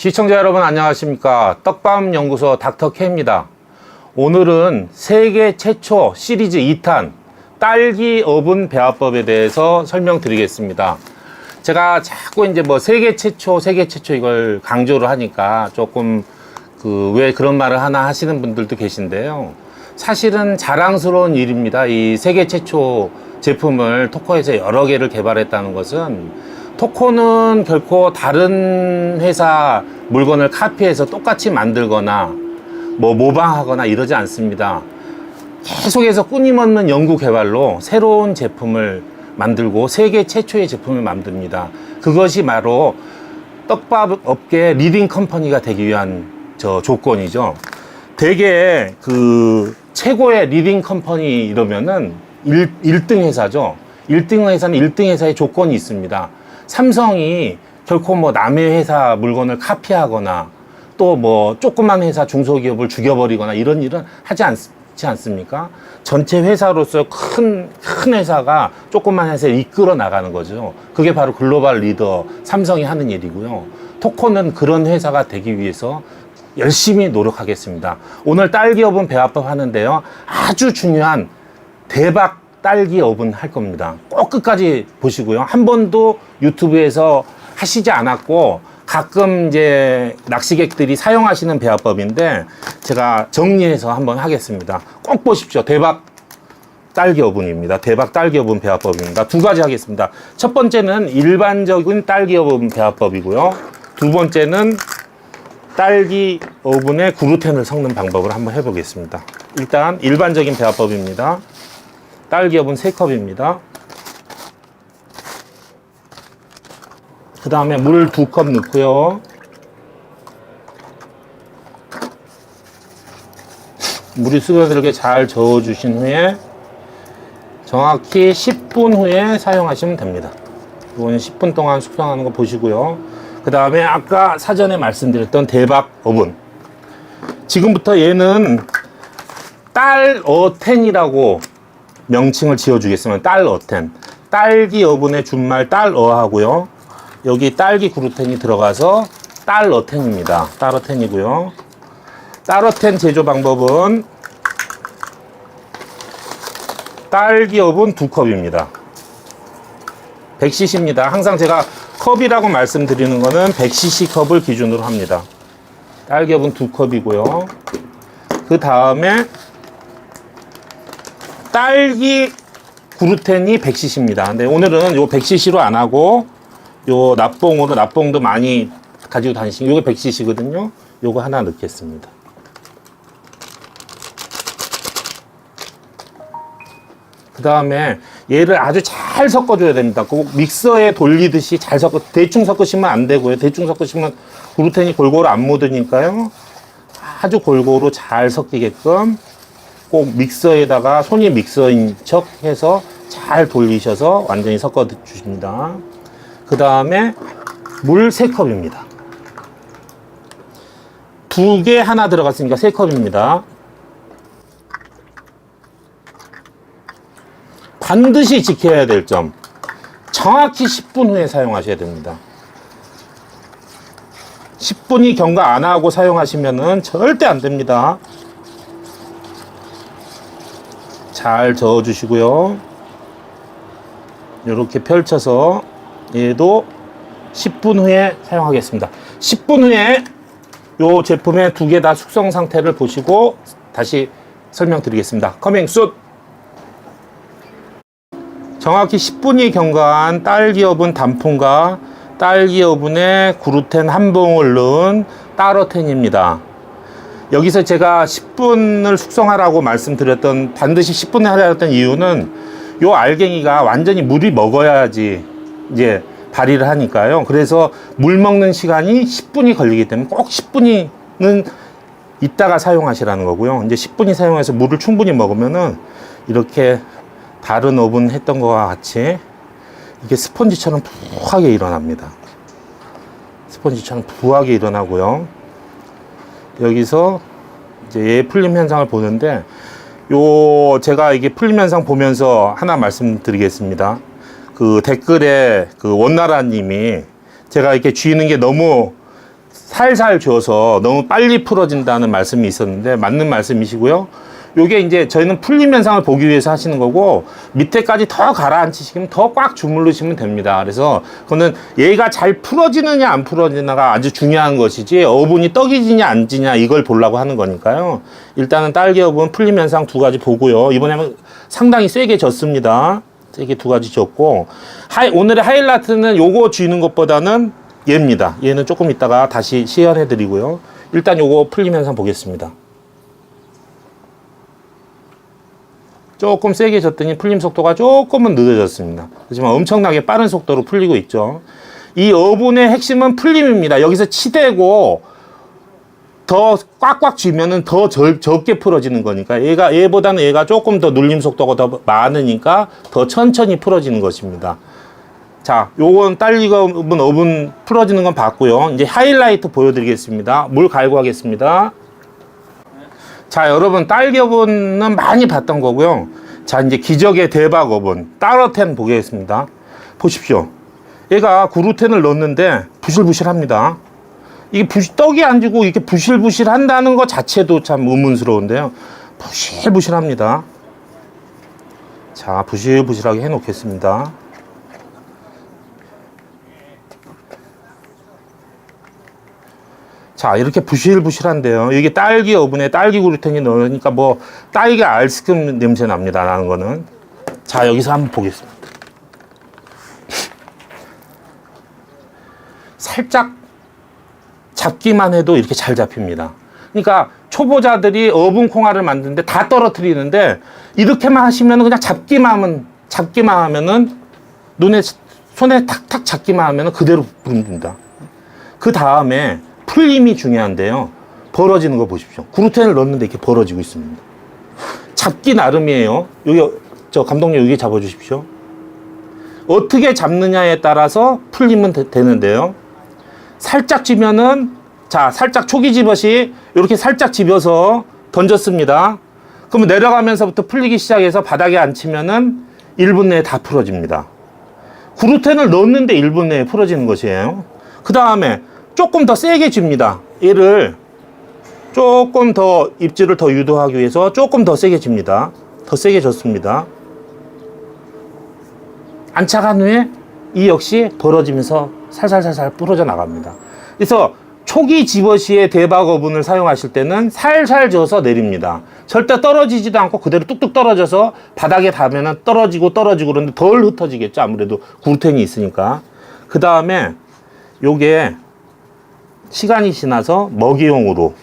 시청자 여러분 안녕하십니까? 떡밤 연구소 닥터케입니다. 오늘은 세계 최초 시리즈 2탄 딸기 오븐 배합법에 대해서 설명드리겠습니다. 제가 자꾸 이제 뭐 세계 최초 세계 최초 이걸 강조를 하니까 조금 그 왜 그런 말을 하나 하시는 분들도 계신데요. 사실은 자랑스러운 일입니다. 이 세계 최초 제품을 토코에서 여러 개를 개발했다는 것은 토코는 결코 다른 회사 물건을 카피해서 똑같이 만들거나 뭐 모방하거나 이러지 않습니다. 계속해서 끊임없는 연구 개발로 새로운 제품을 만들고 세계 최초의 제품을 만듭니다. 그것이 바로 떡밥 업계 리딩 컴퍼니가 되기 위한 저 조건이죠. 대개 그 최고의 리딩 컴퍼니 이러면은 1, 1등 회사죠. 1등 회사는 1등 회사의 조건이 있습니다. 삼성이 결코 뭐 남의 회사 물건을 카피하거나 또 뭐 조그만 회사 중소기업을 죽여버리거나 이런 일은 하지 않지 않습니까? 전체 회사로서 큰, 큰 회사가 조그만 회사를 이끌어 나가는 거죠. 그게 바로 글로벌 리더 삼성이 하는 일이고요. 토코는 그런 회사가 되기 위해서 열심히 노력하겠습니다. 오늘 딸기 오븐 배합법 하는데요. 아주 중요한 대박 딸기 오븐 할 겁니다. 꼭 끝까지 보시고요. 한 번도 유튜브에서 하시지 않았고 가끔 이제 낚시객들이 사용하시는 배합법인데 제가 정리해서 한번 하겠습니다. 꼭 보십시오. 대박 딸기 오븐입니다. 대박 딸기 오븐 배합법입니다. 두 가지 하겠습니다. 첫 번째는 일반적인 딸기 오븐 배합법이고요. 두 번째는 딸기 오븐에 그루텐을 섞는 방법을 한번 해보겠습니다. 일단 일반적인 배합법입니다. 딸기 오븐 3컵입니다. 그 다음에 물 2컵 넣고요. 물이 스며들게 잘 저어주신 후에 정확히 10분 후에 사용하시면 됩니다. 이거는 10분 동안 숙성하는 거 보시고요. 그 다음에 아까 사전에 말씀드렸던 대박 오븐. 지금부터 얘는 딸어텐이라고 명칭을 지어주겠습니다. 딸어텐. 딸기 오븐의 준말 딸어 하고요. 여기 딸기 그루텐이 들어가서 딸어텐입니다. 딸어텐이고요. 딸어텐 제조 방법은 딸기 오븐 두 컵입니다. 100cc입니다. 항상 제가 컵이라고 말씀드리는 거는 100cc 컵을 기준으로 합니다. 딸기 오븐 두 컵이고요. 그 다음에 딸기 그루텐이 100cc입니다. 근데 오늘은 요 100cc로 안 하고 요 납봉으로 납봉도 많이 가지고 다니시는 요게 100cc거든요. 요거 하나 넣겠습니다. 그 다음에 얘를 아주 잘 섞어줘야 됩니다. 꼭 믹서에 돌리듯이 잘 섞어, 대충 섞으시면 안 되고요. 대충 섞으시면 그루텐이 골고루 안 묻으니까요. 아주 골고루 잘 섞이게끔 꼭 믹서에다가 손이 믹서인 척 해서 잘 돌리셔서 완전히 섞어 주십니다. 그 다음에 물 3컵입니다. 두 개 하나 들어갔으니까 3컵입니다. 반드시 지켜야 될 점. 정확히 10분 후에 사용하셔야 됩니다. 10분이 경과 안 하고 사용하시면 절대 안 됩니다. 잘 저어 주시고요. 이렇게 펼쳐서 얘도 10분 후에 사용하겠습니다. 10분 후에 이 제품의 두 개 다 숙성 상태를 보시고 다시 설명드리겠습니다. 커밍 숫! 정확히 10분이 경과한 딸기 오븐 단풍과 딸기 오븐에 그루텐 한 봉을 넣은 따로텐입니다. 여기서 제가 10분을 숙성하라고 말씀드렸던 반드시 10분에 하라 했던 이유는 요 알갱이가 완전히 물이 먹어야지 이제 발휘를 하니까요. 그래서 물 먹는 시간이 10분이 걸리기 때문에 꼭 10분이는 이따가 사용하시라는 거고요. 이제 10분이 사용해서 물을 충분히 먹으면은 이렇게 다른 오븐 했던 거와 같이 이게 스펀지처럼 부하게 일어납니다. 스펀지처럼 부하게 일어나고요. 여기서 이제 얘 풀림 현상을 보는데 요 제가 이게 풀림 현상 보면서 하나 말씀드리겠습니다. 그 댓글에 그 원나라 님이 제가 이렇게 쥐는 게 너무 살살 줘서 너무 빨리 풀어진다는 말씀이 있었는데 맞는 말씀이시고요. 요게 이제 저희는 풀림 현상을 보기 위해서 하시는 거고 밑에까지 더 가라앉히시면 더 꽉 주물르시면 됩니다. 그래서 그거는 얘가 잘 풀어지느냐 안 풀어지느냐가 아주 중요한 것이지 어분이 떡이 지냐 안 지냐 이걸 보려고 하는 거니까요. 일단은 딸기 어분 풀림 현상 두 가지 보고요. 이번에는 상당히 세게 졌습니다. 세게 두 가지 졌고 하이, 오늘의 하이라이트는 요거 쥐는 것보다는 얘입니다. 얘는 조금 있다가 다시 시연해 드리고요. 일단 요거 풀림 현상 보겠습니다. 조금 세게 졌더니 풀림 속도가 조금은 늦어졌습니다. 하지만 엄청나게 빠른 속도로 풀리고 있죠. 이 어분의 핵심은 풀림입니다. 여기서 치대고 더 꽉꽉 쥐면은 더 절, 적게 풀어지는 거니까 얘가 얘보다는 얘가 조금 더 눌림 속도가 더 많으니까 더 천천히 풀어지는 것입니다. 자, 요건 어분 어분 풀어지는 건 봤고요. 이제 하이라이트 보여드리겠습니다. 물 갈고 하겠습니다. 자, 여러분 딸기 어분은 많이 봤던 거고요. 자, 이제 기적의 대박 어분 따로텐 보겠습니다. 보십시오. 얘가 구루텐을 넣었는데 부실부실합니다. 이게 부실, 떡이 안 지고 이렇게 부실부실 한다는 것 자체도 참 의문스러운데요. 부실부실합니다. 자, 부실부실하게 해 놓겠습니다. 자, 이렇게 부실부실한데요. 이게 딸기 어분에 딸기 그루텐이 넣으니까 뭐 딸기 아이스크림 냄새 납니다. 라는 거는. 자, 여기서 한번 보겠습니다. 살짝 잡기만 해도 이렇게 잘 잡힙니다. 그러니까 초보자들이 어분 콩알을 만드는데 다 떨어뜨리는데 이렇게만 하시면 그냥 잡기만 하면 잡기만 하면은 눈에 손에 탁탁 잡기만 하면은 그대로 부릅니다. 그 다음에 풀림이 중요한데요. 벌어지는 거 보십시오. 구루텐을 넣었는데 이렇게 벌어지고 있습니다. 잡기 나름이에요. 여기 저 감독님 여기 잡아주십시오. 어떻게 잡느냐에 따라서 풀리면 되, 되는데요. 살짝 쥐면은 자 살짝 초기 집엇이 이렇게 살짝 집어서 던졌습니다. 그러면 내려가면서부터 풀리기 시작해서 바닥에 앉히면은 1분 내에 다 풀어집니다. 구루텐을 넣었는데 1분 내에 풀어지는 것이에요. 그 다음에 조금 더 세게 줍니다. 얘를 조금 더 입질을 더 유도하기 위해서 조금 더 세게 줍니다. 더 세게 줬습니다. 안착한 후에 이 역시 벌어지면서 살살살살 부러져 나갑니다. 그래서 초기 집어시의 대박 어분을 사용하실 때는 살살 져서 내립니다. 절대 떨어지지도 않고 그대로 뚝뚝 떨어져서 바닥에 닿으면 떨어지고 떨어지고 그러는데 덜 흩어지겠죠. 아무래도 구르텐이 있으니까. 그 다음에 요게 시간이 지나서 먹이용으로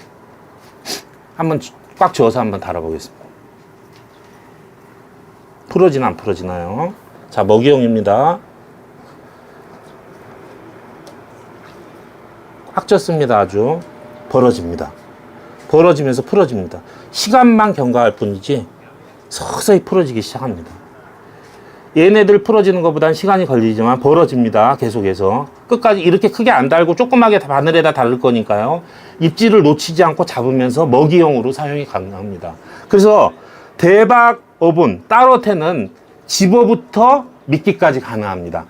한번 꽉 쥐어서 한번 달아보겠습니다. 풀어지나 안 풀어지나요? 자, 먹이용입니다. 꽉 쥐었습니다. 아주 벌어집니다. 벌어지면서 풀어집니다. 시간만 경과할 뿐이지 서서히 풀어지기 시작합니다. 얘네들 풀어지는 것보다는 시간이 걸리지만 벌어집니다. 계속해서. 끝까지 이렇게 크게 안 달고 조그맣게 바늘에다 달을 거니까요. 입질을 놓치지 않고 잡으면서 먹이용으로 사용이 가능합니다. 그래서 대박 어분, 따로테는 집어부터 미끼까지 가능합니다.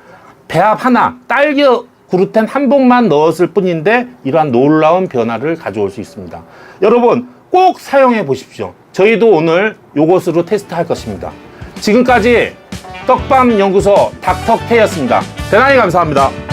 배합 하나, 딸기 구루텐 한 봉만 넣었을 뿐인데 이러한 놀라운 변화를 가져올 수 있습니다. 여러분 꼭 사용해 보십시오. 저희도 오늘 요것으로 테스트할 것입니다. 지금까지 떡밤 연구소 닥터케였습니다. 대단히 감사합니다.